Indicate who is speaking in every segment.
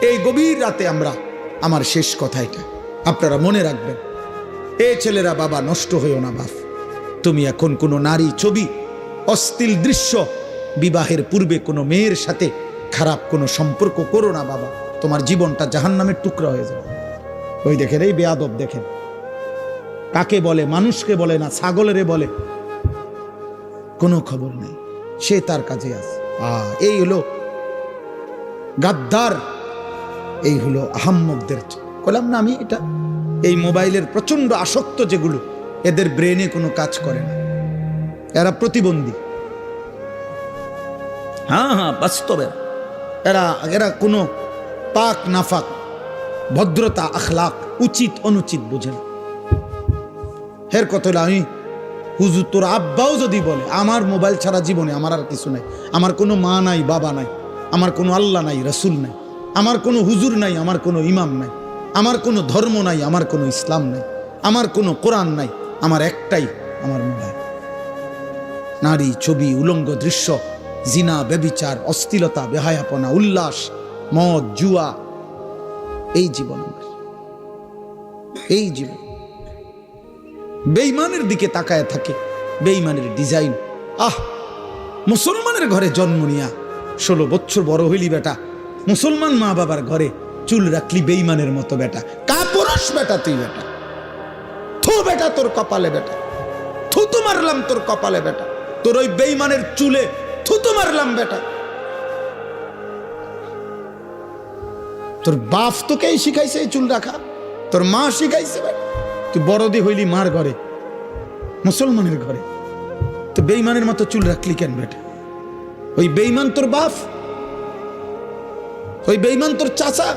Speaker 1: এই গভীর রাতে আমরা, আমার শেষ কথা এটা। আপনারা মনে রাখবেন, এ ছেলেরা বাবা নষ্ট হইও না বাপ। তুমি এখন কোনো নারী ছবি অস্থিল দৃশ্য, বিবাহের পূর্বে কোনো মেয়ের সাথে খারাপ কোনো সম্পর্ক করো না বাবা। তোমার জীবনটা জাহান্নামের টুকরা হয়ে যাবে। ওই দেখেন, এই বেয়াদব দেখেন। কাকে বলে, মানুষকে বলে না, ছাগলেরে বলে। কোনো খবর নেই। সে তার কাজে আছে। আ, এই হলো গাদ্দার এই হলো আহাম্মকদের বললাম না আমি, এটা এই মোবাইলের প্রচণ্ড আসক্ত যেগুলো, এদের ব্রেনে কোনো কাজ করে না। এরা প্রতিবন্ধী। হ্যাঁ হ্যাঁ বাস্তবে। এরা এরা কোনো পাক নাফাক, ভদ্রতা, আখলাক, উচিত, অনুচিত বোঝে না। হের কথা হলো, আমি হুজুর, তোর আব্বাও যদি বলে, আমার মোবাইল ছাড়া জীবনে আমার আর কিছু নাই। আমার কোনো মা নাই, বাবা নাই, আমার কোনো আল্লাহ নাই, রসুল নাই। আমার কোনো হুজুর নাই, আমার কোনো ইমাম নাই। আমার কোনো ধর্ম নাই, আমার কোনো ইসলাম নাই। আমার কোনো কোরআন নাই, আমার একটাই আমার মোবাইল নারী, ছবি, উলঙ্গ দৃশ্য, জিনা, ব্যবিচার, অস্থিলতা, বেহায়াপনা, উল্লাস, মদ, জুয়া, এই জীবন আমার। এই জীবন। বেইমানের দিকে তাকায় থাকে বেইমানের ডিজাইন। আহ, মুসলমানের ঘরে জন্ম নিয়া ষোলো বছর বড় হইলি বেটা। মুসলমান মা বাবার ঘরে চুল রাখলি বেইমানের মতো বেটা। কাপুরস বেটা তুই বেটা। থু বেটা তোর কপালে বেটা। থুতু মারলাম তোর কপালে বেটা। তোর ওই বেইমানের চুলে থুতু মারলাম বেটা। তোর বাপ তোকেই শিখাইছে এই চুল রাখা। তোর মা শিখাইছে তুই বড়দি হইলি মার ঘরে, মুসলমানের ঘরে। তো বেইমানের মতো চুল রাখলি কেন বেটা? ওই বেইমান তোর বাপ ওই বেইমান তোর চাচা?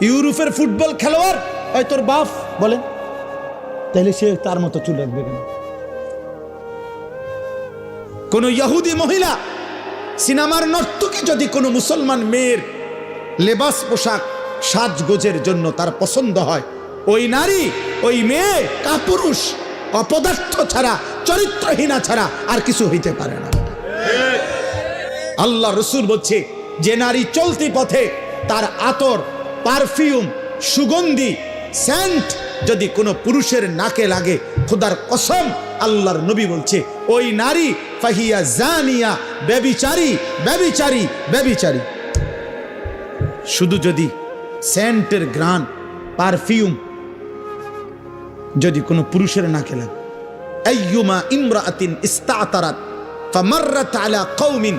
Speaker 1: ইউরোপের ফুটবল খেলোয়াড়? ওই তোর বাপ? বলেন। তাহলে সে তার মতো চুল রাখবে কেন? কোন ইহুদি মহিলা সিনেমার নর্তকী যদি কোনো মুসলমান মেয়ের লেবাস পোশাক সাজগোজের জন্য তার পছন্দ হয় ওই নারী ওই মেয়ে কাপুরুষ অপদার্থ ছাড়া চরিত্রহীনা ছাড়া আর কিছু হইতে পারে না। আল্লাহ রসুল বলছে যে নারী চলতি পথে তার আতর, পারফিউম, সুগন্ধি সেন্ট যদি কোনো পুরুষের নাকে লাগে, খোদার কসম আল্লাহর নবী বলছে, ওই নারী ফাহিয়া জানিয়া, ব্যবিচারী ব্যবিচারী ব্যবিচারী। শুধু যদি সেন্টের গ্রান পারফিউম যদি কোনো পুরুষের নাকে লাগে। আইয়ুমা ইমরাআতিন ইস্তাতারাত, ফামাররাত আলা কওমিন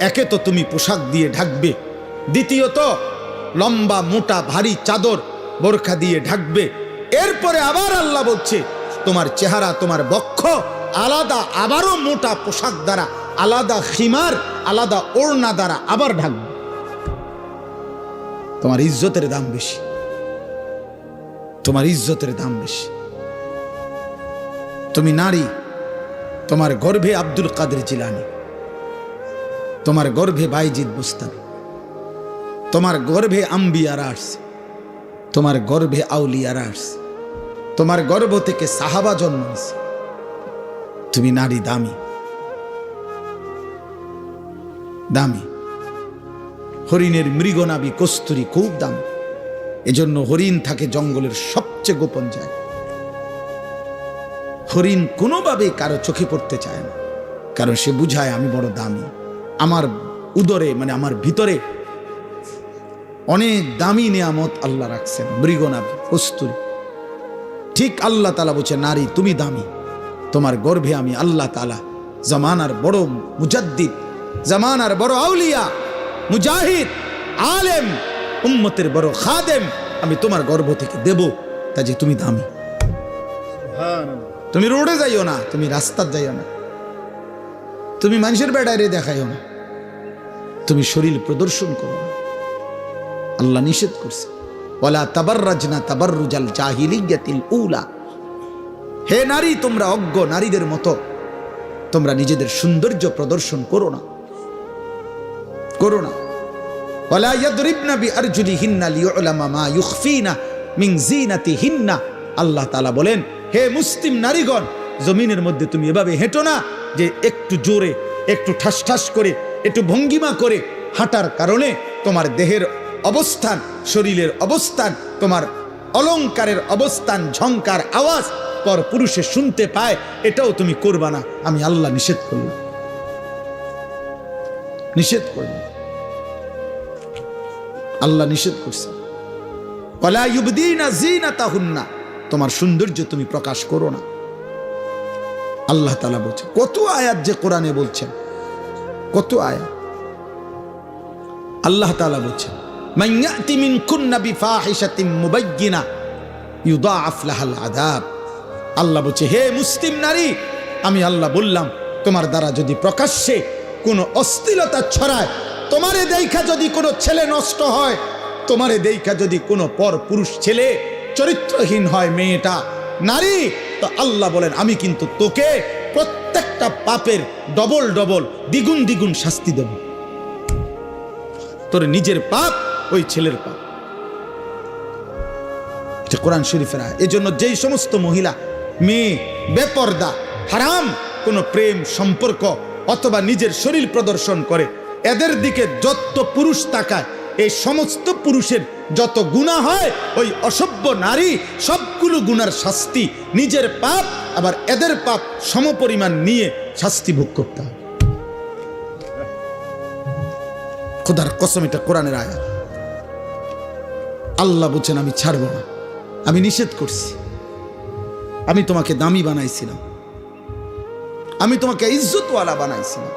Speaker 1: একে তো তুমি পোশাক দিয়ে ঢাকবে। দ্বিতীয়ত, লম্বা, মোটা, ভারী চাদর বোরখা দিয়ে ঢাকবে। এরপরে আবার আল্লাহ বলছে, তোমার চেহারা, তোমার বক্ষ আলাদা, আবারও মোটা পোশাক দ্বারা, আলাদা খিমার, আলাদা ওড়না দ্বারা আবার ঢাকবে। তোমার ইজ্জতের দাম বেশি। তোমার ইজ্জতের দাম বেশি। তুমি নারী, তোমার গর্ভে আব্দুল কাদের জিলানি। তোমার গর্ভে বাইজিদ বুস্তানি তোমার গর্ভে আম্বিয়ারা আসছে। তোমার গর্ভে আউলিয়ারা আসছে। তোমার গর্ভ থেকে সাহাবা জন্ম নিছে। তুমি নারী, দামি। দামি। হরিণের মৃগনাবি কস্তুরি খুব দাম। এজন্য হরিণ থাকে জঙ্গলের সবচেয়ে গোপন জায়গা। হরিণ কোনোভাবে কারও চোখে পড়তে চায় না। কারণ সে বুঝায়, আমি বড় দামি। আমার উদরে মানে আমার ভিতরে অনেক দামি নিয়ামত আল্লাহ রাখছেন মৃগনাবি কস্তুরি। ঠিক আল্লাহ তালা বলছে নারী তুমি দামি। তোমার গর্ভে আমি আল্লাহ তালা জামানার বড় মুজাদ্দিদ জামানার বড় আউলিয়া মুজাহিদ আলেম উম্মতের বড় খাদেম আমি তোমার গর্ভ থেকে দেব। তা যে তুমি দামি। তুমি রোডে যাইও না তুমি রাস্তার যাইও না। তুমি মানুষের বেড়ায় দেখাইও না। তুমি শরীর প্রদর্শন করো আল্লাহ নিষেধ করছে। ওলা তাবাররাজনা তাবাররুজাল জাহিলিয়াতিল উলা। হে নারী, তোমরা অজ্ঞ নারীদের মতো, তোমরা নিজেদের সৌন্দর্য প্রদর্শন করো না। করো না। বিআরজুলিহিন্না লিয়ুলামা মা আল্লাহ বলেন, হে মুসলিম নারীগণ, জমিনের মধ্যে তুমি এভাবে হেঁটো না যে একটু জোরে, একটু ঠাস ঠাস করে একটু ভঙ্গিমা করে হাঁটার কারণে তোমার দেহের অবস্থান, শরীরের অবস্থান, তোমার অলংকারের অবস্থান, ঝংকার আওয়াজ পর পুরুষে শুনতে পায়, এটাও তুমি করবা না। আমি আল্লাহ নিষেধ করলাম নিষেধ করলাম আল্লাহ নিষেধ করছে। তোমার সৌন্দর্য তুমি প্রকাশ করো না। আল্লাহ বলছে, কত আয়াত যে কোরআনে বলছেন কত আয়াত আল্লাহ তাআলা বলছেন আল্লাহ বলছে, হে মুসলিম নারী, আমি আল্লাহ বললাম, তোমার দ্বারা যদি প্রকাশ্যে কোনো অস্থিরতা ছড়ায়, তোমারে দেখা যদি কোনো ছেলে নষ্ট হয়, তোমারে দেখা যদি কোনো পর পুরুষ ছেলে চরিত্রহীন হয় মেয়েটা নারী, তো আল্লাহ বলেন, আমি কিন্তু তোকে প্রত্যেকটা পাপের ডবল ডবল দ্বিগুণ দ্বিগুণ শাস্তি দেব। তোর নিজের পাপ, ওই ছেলের পাপ। এটা কোরআন শরীফের আয় এজন্য যেই সমস্ত মহিলা, মেয়ে, বেপর্দা, হারাম, কোনো প্রেম, সম্পর্ক অথবা নিজের শরীর প্রদর্শন করে, এদের দিকে যত পুরুষ তাকায়, এই সমস্ত পুরুষের যত গুণা হয়, ওই অসভ্য নারী সবগুলো গুনার শাস্তি নিজের পাপ, আবার এদের পাপ সমপরিমাণ নিয়ে শাস্তি ভোগ করতে হবে। খোদার কসম, এটা কোরআনের আয়াত। আল্লাহ বলছেন, আমি ছাড়ব না। আমি নিষেধ করছি। আমি তোমাকে দামি বানাইছিলাম। আমি তোমাকে ইজ্জতওয়ালা বানাইছিলাম।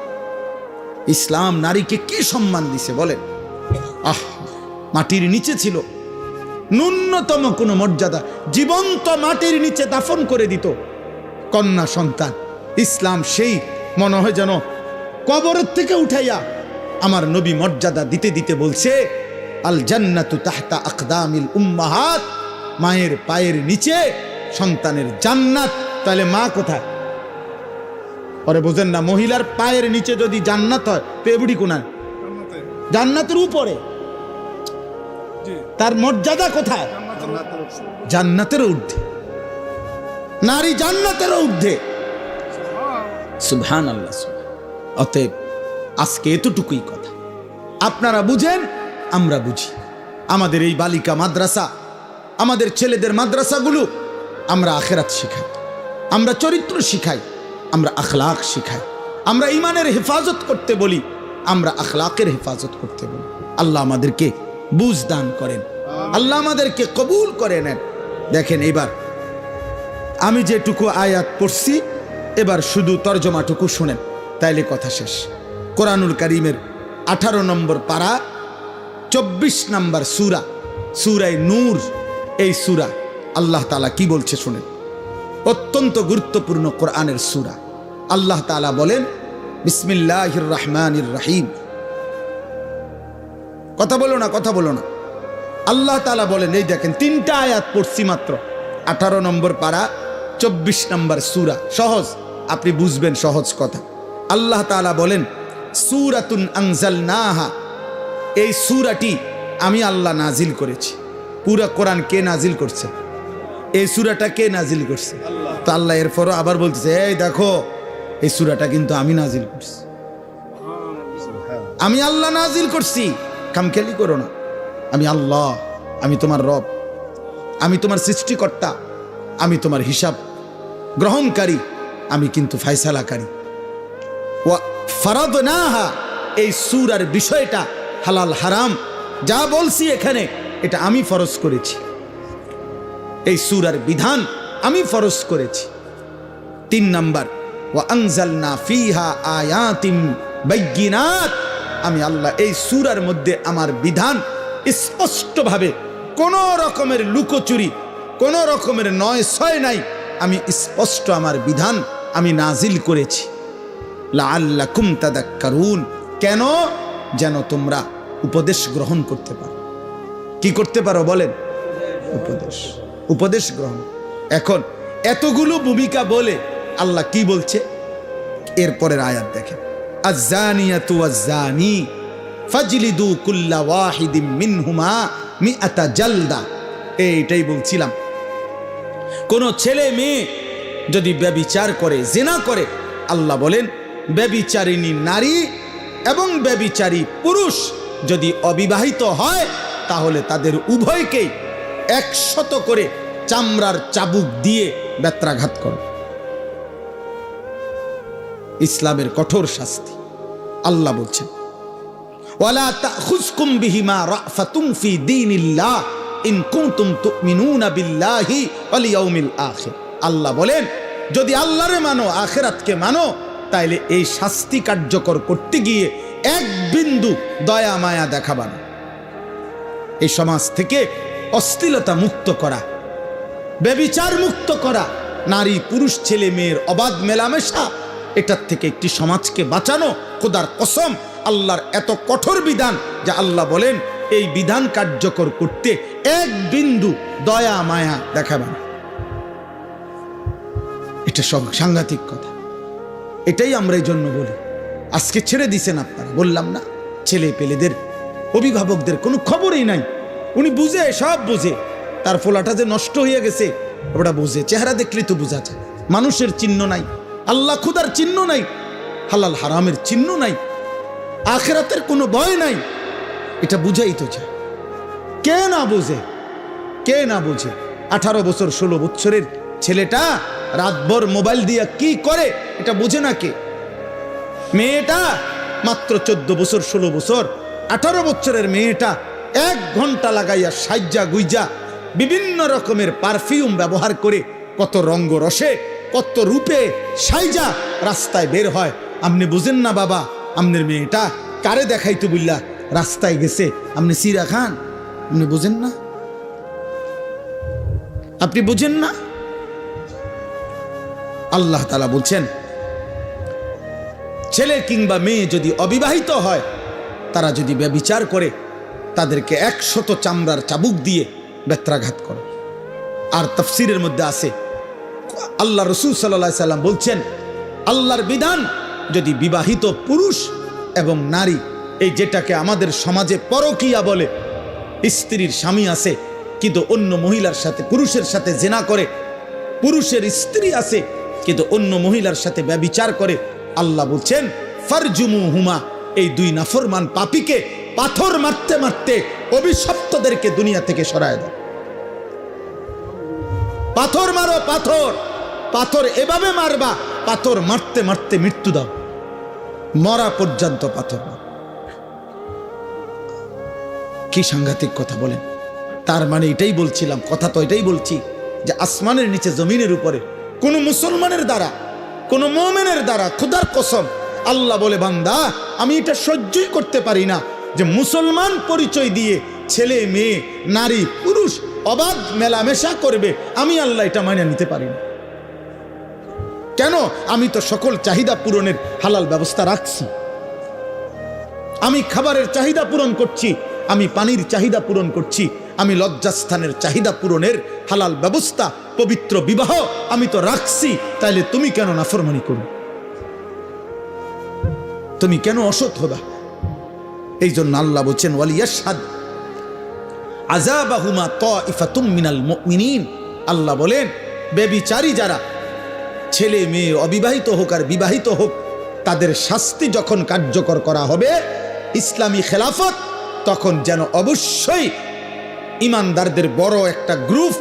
Speaker 1: ইসলাম নারীকে কি সম্মান দিছে বলেন? আহ মাটির নিচে ছিল। ন্যূনতম কোনো মর্যাদা জীবন্ত মাটির নিচে দাফন করে দিত। কন্যা সন্তান ইসলাম সেই মনে হয় যেন কবরের থেকে উঠাইয়া আমার নবী মর্যাদা দিতে দিতে বলছে আল জান্নাতু তাহতা আকদামিল উম্মাহাত মায়ের পায়ের নিচে সন্তানের জান্নাত। তাহলে মা কোথায়? পরে বোঝেন না মহিলার পায়ের নিচে যদি জান্নাত হয় তো এবুড়ি কোনায়? জান্নাতের উপরে। তার মর্যাদা কোথায়? জান্নাতের ঊর্ধ্বে। নারী জান্নাতের ঊর্ধ্বে। সুবহান আল্লাহ অতএব আজকে এতটুকুই কথা। আপনারা বুঝেন, আমরা বুঝি। আমাদের এই বালিকা মাদ্রাসা, আমাদের ছেলেদের মাদ্রাসাগুলো আমরা আখেরাত শিখাই। আমরা চরিত্র শিখাই, আমরা আখলাক শিখাই। আমরা ইমানের হেফাজত করতে বলি, আমরা আখলাকের হেফাজত করতে বলি। আল্লাহ আমাদেরকে বুঝ দান করেন। আল্লাহ আমাদেরকে কবুল করে নেন। দেখেন এবার আমি যেটুকু আয়াত পড়ছি, এবার শুধু তর্জমাটুকু শোনেন, তাইলে কথা শেষ। কোরআনুল করিমের আঠারো নম্বর পাড়া চব্বিশ নম্বর সুরা সুরাই নূর, এই সুরা আল্লাহ তালা কি বলছে শুনেন। অত্যন্ত গুরুত্বপূর্ণ কোরআনের সুরা। আল্লাহ তালা বলেন বিসমিল্লাহ রহমান রাহিম। কথা বলো না, কথা বলো না। আল্লাহ তালা বলেন, এই দেখেন, তিনটা আয়াত পড়ছি মাত্র। আঠারো নম্বর পাড়া চব্বিশ নম্বর সুরা। সহজ, আপনি বুঝবেন সহজ কথা। আল্লাহ তালা বলেন, সুরাতুন আংজাল নাহা এই সুরাটি আমি আল্লাহ নাজিল করেছি। পুরা কোরআন কে নাজিল করছে? এই সুরাটা কে নাজিল করছে? তো আল্লাহ এরপরও আবার বলতেছে, এই দেখো, এই সুরাটা কিন্তু আমি নাজিল করছি। আমি আল্লাহ নাজিল করছি। খামখেয়ালি করো না। আমি আল্লাহ, আমি তোমার রব, আমি তোমার সৃষ্টিকর্তা, আমি তোমার হিসাব গ্রহণকারী, আমি কিন্তু ফায়সালাকারী। ওয়া ফারাদ নাহা এই সুরার বিষয়টা হালাল হারাম, যা বলছি এখানে, এটা আমি ফরজ করেছি। এই সুরার বিধান আমি ফরজ করেছি। তিন নাম্বার, ওয়া আনজালনা ফিহা আয়াতিম বাইয়িনাত আমি আল্লাহ এই সুরার মধ্যে আমার বিধান স্পষ্টভাবে কোনো রকমের লুকোচুরি, কোনো রকমের নয় ছয় নাই। আমি স্পষ্ট আমার বিধান আমি নাজিল করেছি। লাআল্লাকুম তাদাক্কারুন। কেন? যেন তোমরা উপদেশ গ্রহণ করতে পারো। কি করতে পারো বলেন? উপদেশ। উপদেশ গ্রহণ। এখন এতগুলো ভূমিকা বলে আল্লাহ কি বলছে? এরপরের আয়াত দেখেন। আজানিয়াতু আজানি, ফাজলিদু কুল্লা ওয়াহিদিম মিনহুমা এইটাই বলছিলাম। কোন ছেলে মেয়ে যদি ব্যবিচার করে, জেনা করে, আল্লাহ বলেন, ব্যবিচারিণী নারী এবং ব্যবিচারী পুরুষ যদি অবিবাহিত হয়, তাহলে তাদের উভয়কেই একশত করে চামড়ার চাবুক দিয়ে ব্যত্রাঘাত করো। ইসলামের কঠোর শাস্তি। আল্লাহ বলছেন আল্লাহ বলেন, যদি আল্লাহরে মানো, আখিরাতকে মানো, তাইলে এই শাস্তি কার্যকর করতে গিয়ে এক বিন্দু দয়া, মায়া দেখাবা না। এই সমাজ থেকে অশ্লীলতা মুক্ত করা ব্যবিচার মুক্ত করা নারী পুরুষ ছেলে মেয়ের অবাধ মেলামেশা এটার থেকে একটি সমাজকে বাঁচানো খোদার কসম, আল্লাহর এত কঠোর বিধান যা আল্লাহ বলেন, এই বিধান কার্যকর করতে এক বিন্দু দয়া, মায়া দেখাবেন এটা সব সাংঘাতিক কথা। এটাই আমরা এই জন্য বলি। আজকে ছেড়ে দিছেন আপনারা, বললাম না। ছেলে পেলেদের, অভিভাবকদের কোনো খবরই নাই। উনি বুঝে, সব বুঝে। তার ফোলাটা যে নষ্ট হয়ে গেছে, ওটা বুঝে। চেহারা দেখলে তো বোঝা যায়। মানুষের চিহ্ন নাই। আল্লাহ খুদার চিহ্ন নাই, হালাল হারামের চিহ্ন নাই, আখেরাতের কোনো ভয় নাই। এটা বুঝাই তো চায় কে না বোঝে? কে না বোঝে? আঠারো বছর, ষোলো বছরের ছেলেটা রাতভর মোবাইল দিয়া কি করে? এটা বুঝে না কে? মেয়েটা মাত্র চোদ্দ বছর, ষোলো বছর, আঠারো বছরের মেয়েটা এক ঘণ্টা লাগাইয়া সাজ্জা গুইজা বিভিন্ন রকমের পারফিউম ব্যবহার করে কত রঙ্গ রসে কত রূপে সাইজা রাস্তায় বের হয়। আপনি বুঝেন না বাবা, আপনার মেয়েটা কারে দেখাইতো বুল্লা? রাস্তায় গেছে। আপনি সিরা খান। আপনি বুঝেন না? আপনি বুঝেন না? আল্লাহ তালা বলছেন, ছেলে কিংবা মেয়ে যদি অবিবাহিত হয়, তারা যদি ব্যবিচার করে, তাদেরকে একশত চামড়ার চাবুক দিয়ে বেত্রাঘাত করে। আর তফসিরের মধ্যে আছে আল্লাহ রসুল সাল্লাহ সাল্লাম বলছেন, আল্লাহর বিধান যদি বিবাহিত পুরুষ এবং নারী, এই যেটাকে আমাদের সমাজে পরকিয়া বলে, স্ত্রীর স্বামী আছে, কিন্তু অন্য মহিলার সাথে, পুরুষের সাথে জেনা করে, পুরুষের স্ত্রী আছে, কিন্তু অন্য মহিলার সাথে ব্যবিচার করে, আল্লাহ বলছেন ফারজুমু হুমা এই দুই নাফরমান পাপিকে পাথর মারতে মারতে অভিশপ্তদেরকে দুনিয়া থেকে সরায় দাও। পাথর মারো, পাথর। পাথর এভাবে মারবা, পাথর মারতে মারতে মৃত্যু দাও। মরা পর্যন্ত পাথর কি সাংঘাতিক কথা বলেন। তার মানে এটাই বলছিলাম, কথা তো এটাই বলছি, যে আসমানের নিচে, জমিনের উপরে, কোন মুসলমানের দ্বারা, কোন মোমেনের দ্বারা খুদার কসম, আল্লাহ বলে, বান্দা, আমি এটা সহ্যই করতে পারি না যে মুসলমান পরিচয় দিয়ে ছেলে, মেয়ে, নারী অবাধ মেলামেশা করবে, আমি আল্লাহ এটা মানে নিতে পারি না। কেন? আমি তো সকল চাহিদা পূরণের হালাল ব্যবস্থা রাখছি। আমি খাবারের চাহিদা পূরণ করছি, আমি পানির চাহিদা পূরণ করছি, আমি লজ্জাস্থানের চাহিদা পূরণের হালাল ব্যবস্থা, পবিত্র বিবাহ আমি তো রাখছি, তাইলে তুমি কেন নাফরমানি করো? তুমি কেন অসৎ হবা? এই জন্য আল্লাহ বলছেন ওয়ালিয়াসাদ আজাবাহুমা ত ইফাতুম মিনাল মুমিনিন। আল্লাহ বলেন বেবিচারী যারা ছেলে মেয়ে অবিবাহিত হোক আর বিবাহিত হোক, তাদের শাস্তি যখন কার্যকর করা হবে, ইসলামী খেলাফত, তখন যেন অবশ্যই ইমানদারদের বড় একটা গ্রুপ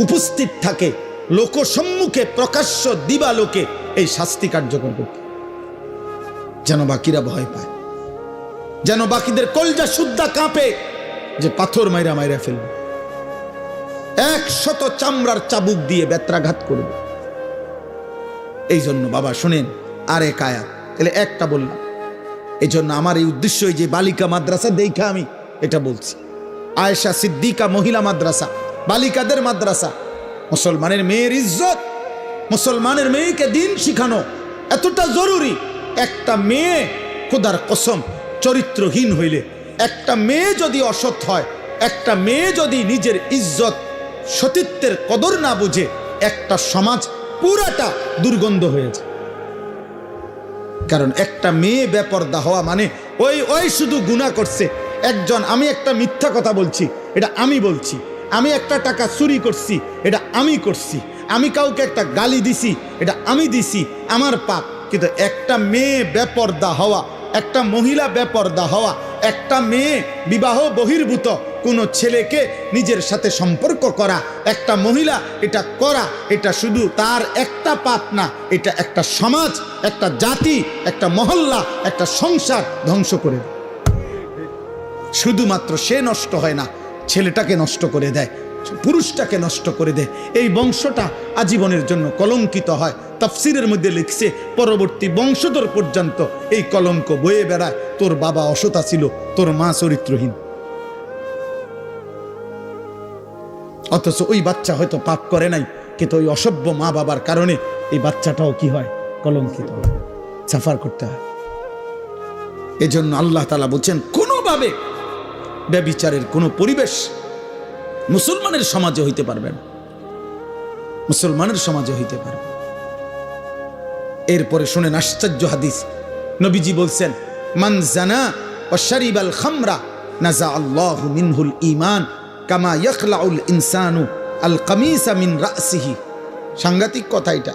Speaker 1: উপস্থিত থাকে, লোকসম্মুখে প্রকাশ্য দিবালোকে এই শাস্তি কার্যকর করতে। যেন বাকিরা ভয় পায়। যেন বাকিদের কলজা শুদ্ধা কাঁপে। যে পাথর মাইরা মাইরা ফেলবে। এক শত চামড়ার চাবুক দিয়ে বেত্রাঘাত করবে। এই জন্য বাবা, শোনেন আর এক তাহলে একটা বললাম। এই জন্য আমার এই উদ্দেশ্য যে বালিকা মাদ্রাসা দেখা আমি এটা বলছি। আয়েশা সিদ্দিকা মহিলা মাদ্রাসা, বালিকাদের মাদ্রাসা। মুসলমানের মেয়ের ইজ্জত, মুসলমানের মেয়েকে দিন শিখানো এতটা জরুরি। একটা মেয়ে খোদার কসম চরিত্রহীন হইলে একটা মেয়ে যদি অসৎ হয়, একটা মেয়ে যদি নিজের ইজ্জত, সতীত্বের কদর না বুঝে, একটা সমাজ পুরাটা দুর্গন্ধ হয়েছে কারণ একটা মেয়ে বেপর্দা হওয়া মানে ওই ওই শুধু গুণা করছে। একজন, আমি একটা মিথ্যা কথা বলছি, এটা আমি বলছি। আমি একটা টাকা চুরি করছি, এটা আমি করছি। আমি কাউকে একটা গালি দিছি, এটা আমি দিছি, আমার পাপ। কিন্তু একটা মেয়ে বেপর্দা হওয়া একটা মহিলা বেপর্দা হওয়া, একটা মেয়ে বিবাহ বহির্ভূত, কোনো ছেলেকে নিজের সাথে সম্পর্ক করা, একটা মহিলা এটা করা, এটা শুধু তার একটা পাপ না, এটা একটা সমাজ, একটা জাতি, একটা মহল্লা, একটা সংসার ধ্বংস করে শুধুমাত্র সে নষ্ট হয় না, ছেলেটাকে নষ্ট করে দেয়। পুরুষটাকে নষ্ট করে দেয় এই বংশটা আজীবনের জন্য কলঙ্কিত হয়। তাফসিরের মধ্যে লিখছে, পরবর্তী বংশধর পর্যন্ত এই কলঙ্ক বয়ে বেড়ায়। তোর বাবা অসতা ছিল, তোর মা চরিত্রহীন। অথচ ওই বাচ্চা হয়তো পাপ করে নাই, কিন্তু ওই অসভ্য মা বাবার কারণে এই বাচ্চাটাও কি হয়? কলঙ্কিত সাফার করতে হয়। এজন্য আল্লাহ তালা বলছেন, কোনোভাবে ব্যবিচারের কোনো পরিবেশ মুসলমানের সমাজে হইতে পারবে না মুসলমানের সমাজে হইতে পারবে এরপরে শুনেন আশ্চর্য হাদিস। নবীজি বলছেন, মান জানা ও শরিবাল খামরা নাজা আল্লাহ মিনহুল ইমান কামা ইয়াখলাউল ইনসানু আল কামিসা মিন রাসিহি। সাংঘাতিক কথা এটা।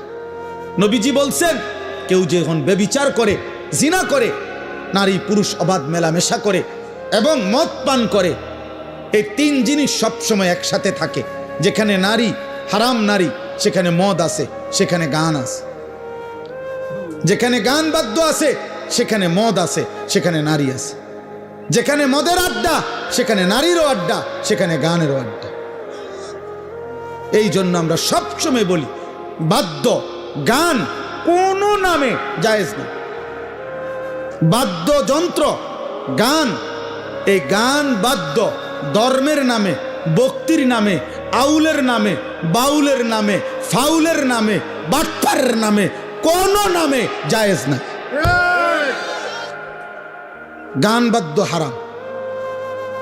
Speaker 1: নবীজি বলছেন, কেউ যখন বেবিচার করে, জিনা করে নারী পুরুষ অবাধ মেলামেশা করে এবং মদ পান করে এই তিন জিনিস সবসময় একসাথে থাকে। যেখানে নারী হারাম নারী, সেখানে মদ আছে, সেখানে গান আছে। যেখানে গান বাদ্য আছে, সেখানে মদ আছে, সেখানে নারী আছে। যেখানে মদের আড্ডা, সেখানে নারীরও আড্ডা, সেখানে গানেরও আড্ডা। এই জন্য আমরা সবসময় বলি, বাদ্য, গান কোনো নামে জায়েজ না। বাদ্যযন্ত্র, গান, এই গান বাদ্য ধর্মের নামে বক্তির নামে, আউলের নামে, বাউলের নামে, ফাউলের নামে, বাটপারের নামে, কোন নামে জায়েজ না গান বাদ্য হারাম।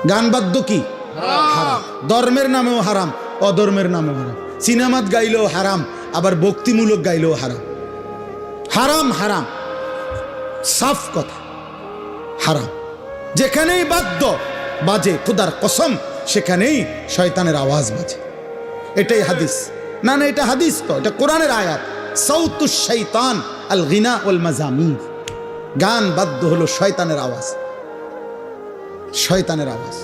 Speaker 1: গান বাদ্য কি? ধর্মের নামেও হারাম, অধর্মের নামেও হারাম। সিনেমাত গাইলেও হারাম, আবার ভক্তিমূলক গাইলেও হারাম। হারাম হারাম। সাফ কথা। হারাম। যেখানেই বাদ্য বাজে খুদার কসম, সেখানেই শয়তানের আওয়াজ বাজে। এটাই হাদিস। না না, এটা হাদিস তো, এটা কোরআনের আয়াত। সৌতু শৈতান আল গিনা ওল মাজামির গান বাদ্য হলো শয়তানের আওয়াজ। শয়তানের আওয়াজ।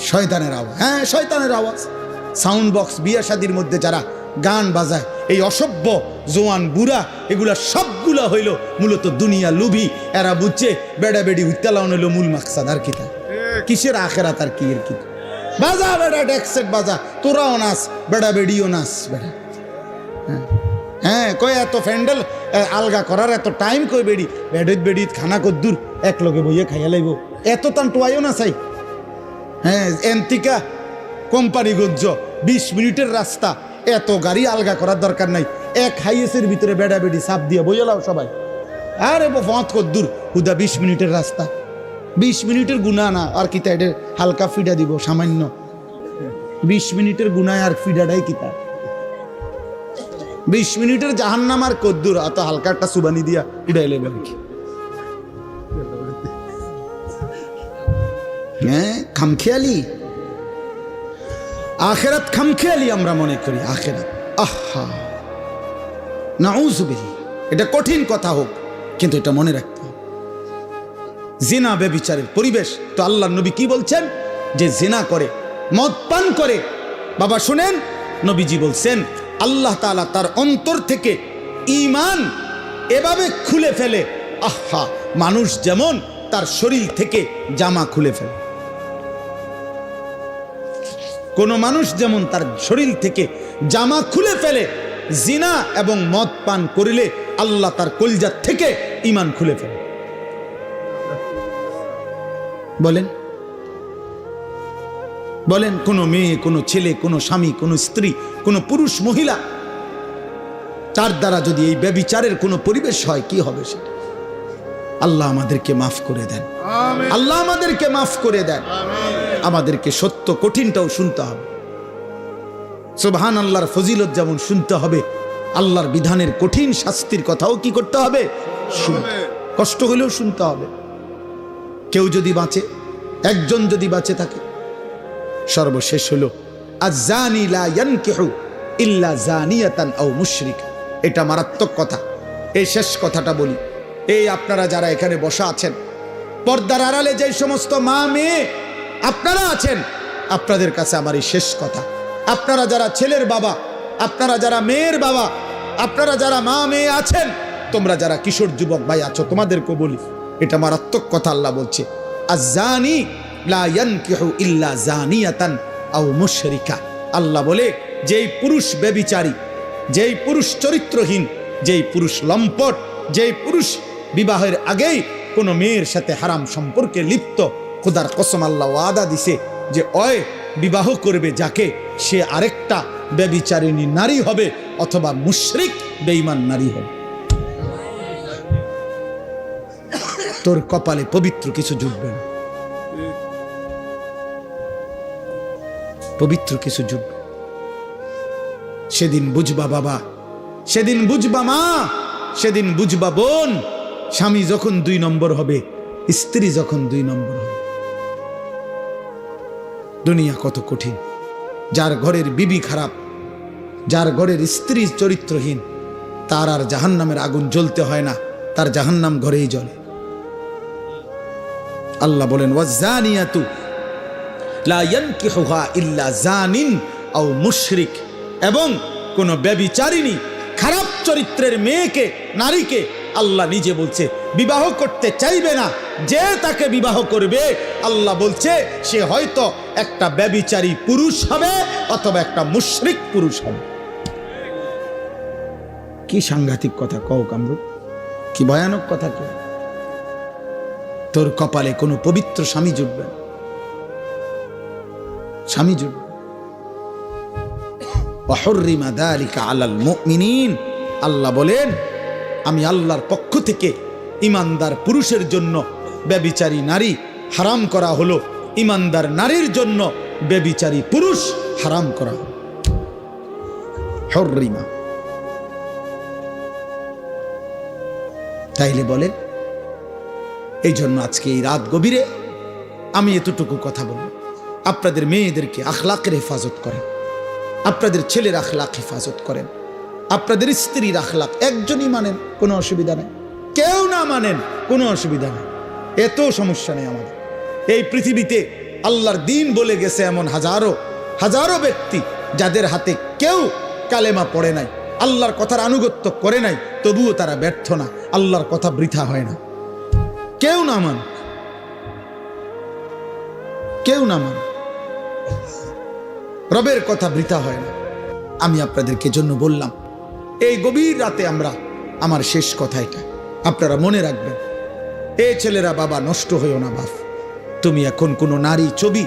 Speaker 1: শয়তানের আওয়াজ। হ্যাঁ শয়তানের আওয়াজ। সাউন্ড বক্স বিয়া শাদির মধ্যে যারা গান বাজায় এই অসভ্য জোয়ান বুড়া এগুলা সবগুলা হইল মূলত দুনিয়া লুভি। এরা বুঝছে বেড়া বেড়ি উত্তালাউন হইল মূল মাকসাদ আর কিতা কিসের আখেরা তার কি এর কি বাজা বেড়া ডেকসেট বাজা তোরাও নাচ বেড়া বেড়িও নাচ বেড়া। হ্যাঁ। হ্যাঁ কই এত ফ্যান্ডেল আলগা করার এত টাইম কই বেড়ি? বেডিত বেডিত খানা কদ্দুর এক লগে বইয়ে খাইয়া লাইব। এত তান টোয়াইও না চাই। হ্যাঁ এন্তিকা কোম্পানি গজ্জ বিশ মিনিটের রাস্তা এত গাড়ি আলগা করার দরকার নাই। এক হাইয়েসের ভিতরে বেড়া সাপ দিয়ে বইয়ে লাও সবাই। আরে ফত কদ্দুর, হুদা বিশ মিনিটের রাস্তা। বিশ মিনিটের গুণা না, আর কি তাই হালকা ফিডা দিব, সামান্য। বিশ মিনিটের গুণায় আর ফিডাটাই কিতা বিশ মিনিটের জাহান্নাম আর কদ্দুর অত হালকা একটা সুবানি দিয়া বলে। কি হ্যাঁ খামখেয়ালি? আখেরাত খামখেয়ালি আমরা মনে করি, আখেরাত। আহা। নাউজুবিল্লাহ। এটা কঠিন কথা হোক, কিন্তু এটা মনে রাখতে হবে। জেনা বেবিচারের পরিবেশ। তো আল্লাহ নবী কি বলছেন? যে জেনা করে, মদ পান করে। বাবা শুনেন, নবীজি বলছেন, আল্লাহ তাআলা তার অন্তর থেকে ইমান এভাবে খুলে ফেলে। আহা, মানুষ যেমন তার শরীর থেকে জামা খুলে ফেলে। কোনো মানুষ যেমন তার শরীর থেকে জামা খুলে ফেলে জিনা এবং মদ পান করিলে আল্লাহ তার কলজার থেকে ইমান খুলে ফেলে। বলেন বলেন কোনো মেয়ে কোনো ছেলে কোনো স্বামী কোনো স্ত্রী কোনো পুরুষ মহিলা তার দ্বারা যদি এই ব্যবিচারের কোনো পরিবেশ হয় কি হবে সেটা? আল্লাহ আমাদেরকে মাফ করে দেন। আল্লাহ আমাদেরকে মাফ করে দেন। আমাদেরকে সত্য কঠিনটাও শুনতে হবে। সুবহান আল্লাহর ফজিলত যেমন শুনতে হবে, আল্লাহর বিধানের কঠিন শাস্তির কথাও কি করতে হবে? কষ্ট হলেও শুনতে হবে। কেউ যদি বাঁচে, একজন যদি বাঁচে থাকে সর্বশেষ হলো আজানি এটা মারাত্মক কথা। এই শেষ কথাটা বলি। এই আপনারা যারা এখানে বসা আছেন, পর্দার আড়ালে যে সমস্ত মা মেয়ে আপনারা আছেন, আপনাদের কাছে আমার এই শেষ কথা। আপনারা যারা ছেলের বাবা, আপনারা যারা মেয়ের বাবা, আপনারা যারা মা মেয়ে আছেন, তোমরা যারা কিশোর যুবক ভাই আছো তোমাদেরকে বলি, এটা মারাত্মক কথা আল্লাহ বলছে। আল্লাহ বলে, যেই পুরুষ বেবিচারী যেই পুরুষ চরিত্রহীন, যেই পুরুষ লম্পট, যেই পুরুষ বিবাহের আগেই কোনো মেয়ের সাথে হারাম সম্পর্কে লিপ্ত খোদার কসম আল্লাহ ওয়াদা দিছে যে, অয়, বিবাহ করবে যাকে, সে আরেকটা ব্যবিচারিণী নারী হবে অথবা মুশরিক বেঈমান নারী হবে। তোর কপালে পবিত্র কিছু জুটবে না। পবিত্র কিছু জুটবে। সেদিন বুঝবা বাবা, সেদিন বুঝবা মা, সেদিন বুঝবা বোন, স্বামী যখন দুই নম্বর হবে, স্ত্রী যখন দুই নম্বর হবে। দুনিয়া কত কঠিন। যার ঘরের বিবি খারাপ, যার ঘরের স্ত্রী চরিত্রহীন, তার আর জাহান্নামের আগুন জ্বলতে হয় না, তার জাহান্নাম ঘরেই জ্বলে। আল্লাহ বলেন ওয়াজানিয়াতু লা ইয়ানকিহুহা ইল্লা জানিন আও মুশরিক। এবং কোন ব্যবিচারিণী খারাপ চরিত্রের মেয়েকে, নারীকে আল্লাহ নিজে বলছে, বিবাহ করতে চাইবে না যে তাকে বিবাহ করবে, আল্লাহ বলছে, সে হয়তো একটা ব্যবিচারী পুরুষ হবে অথবা একটা মুশরিক পুরুষ হবে। কি সাংঘাতিক কথা কও কামরূপ? কি ভয়ানক কথা কি তোর কপালে কোনো পবিত্র স্বামী জুটবে। স্বামী জুটবে ওয়াহুররিমা যালিকা আলাল মুমিনিন। আল্লাহ বলেন, আমি আল্লাহর পক্ষ থেকে ইমানদার পুরুষের জন্য ব্যবিচারী নারী হারাম করা হলো। ইমানদার নারীর জন্য ব্যবিচারী পুরুষ হারাম করা। হলো হরিমা তাইলে বলেন এই জন্য আজকে এই রাত গভীরে আমি এতটুকু কথা বলব। আপনাদের মেয়েদেরকে আখলাকের হেফাজত করেন। আপনাদের ছেলের আখলাক হেফাজত করেন। আপনাদের স্ত্রীর আখলাক একজনই মানেন, কোনো অসুবিধা নেই। কেউ না মানেন, কোনো অসুবিধা নেই। এত সমস্যা নেই আমাদের। এই পৃথিবীতে আল্লাহর দিন বলে গেছে এমন হাজারো হাজারো ব্যক্তি যাদের হাতে কেউ কালেমা পড়ে নাই, আল্লাহর কথার আনুগত্য করে নাই, তবুও তারা ব্যর্থ না, আল্লাহর কথা বৃথা হয় না। কেউ না মান কেউ না মান রবের কথা বৃথা হয় না। আমি আপনাদেরকে জন্য বললাম, এই গভীর রাতে আমরা, আমার শেষ কথা এটা। আপনারা মনে রাখবেন এ ছেলেরা বাবা, নষ্ট হইও না বাপ। তুমি এখন কোনো নারী ছবি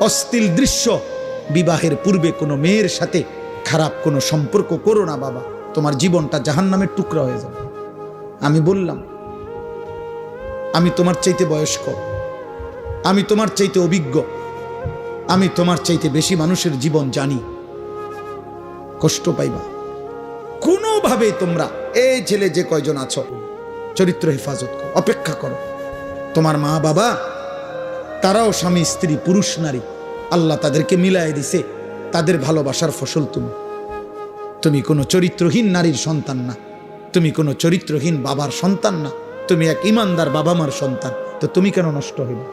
Speaker 1: অস্থিল দৃশ্য, বিবাহের পূর্বে কোনো মেয়ের সাথে খারাপ কোনো সম্পর্ক করো না বাবা। তোমার জীবনটা জাহান্নামের টুকরা হয়ে যাবে। আমি বললাম, আমি তোমার চাইতে বয়স্ক, আমি তোমার চাইতে অভিজ্ঞ, আমি তোমার চাইতে বেশি মানুষের জীবন জানি। কষ্ট পাইবা। কোনোভাবে তোমরা এই ছেলে যে কয়জন আছো চরিত্র হেফাজত করো, অপেক্ষা করো। তোমার মা বাবা, তারাও স্বামী, স্ত্রী, পুরুষ, নারী, আল্লাহ তাদেরকে মিলাই দিছে, তাদের ভালোবাসার ফসল তুমি। তুমি কোনো চরিত্রহীন নারীর সন্তান না, তুমি কোনো চরিত্রহীন বাবার সন্তান না, তুমি এক ইমানদার বাবা মার সন্তান, তো তুমি কেন নষ্ট হইবে?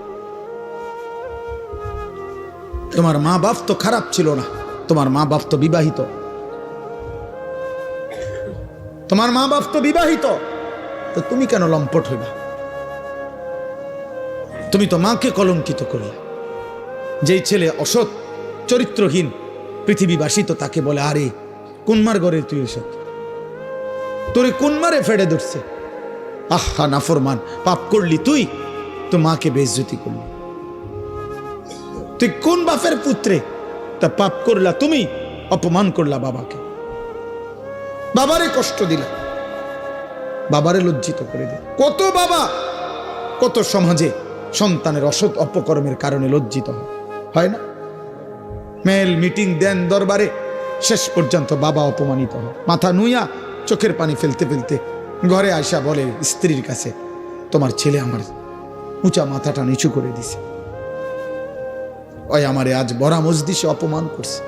Speaker 1: তোমার মা বাপ তো খারাপ ছিল না, তোমার মা বাপ তো বিবাহিত। তোমার মা বাপ তো বিবাহিত। তো তুমি কেন লম্পট হইবা? তুমি তো মাকে কলঙ্কিত করলে। যেই ছেলে অসৎ, চরিত্রহীন, পৃথিবীবাসী তো তাকে বলে, আরে কোনমার ঘরে তুই এসব তোরে কোনমারে ফেড়ে ধরছে? আহা, নাফরমান, পাপ করলি তুই, তো মাকে বেজ্জতি করলি। তুই কোন বাপের পুত্রে? তা পাপ করলা তুমি, অপমান করলা বাবাকে। বাবারে কষ্ট দিলা। বাবারে লজ্জিত করে দিল কত বাবা, কত সমাজে সন্তানের অসৎ অপকর্মের কারণে লজ্জিত হয়। না? মেল মিটিং দেন দরবারে, শেষ পর্যন্ত বাবা অপমানিত হয়। মাথা নুইয়া চোখের পানি ফেলতে ফেলতে ঘরে আসা বলে, স্ত্রীর কাছে তোমার ছেলে আমার উঁচা মাথাটা নিচু করে দিছে। ওই আমারে আজ বড়া মজদিসে অপমান করছে।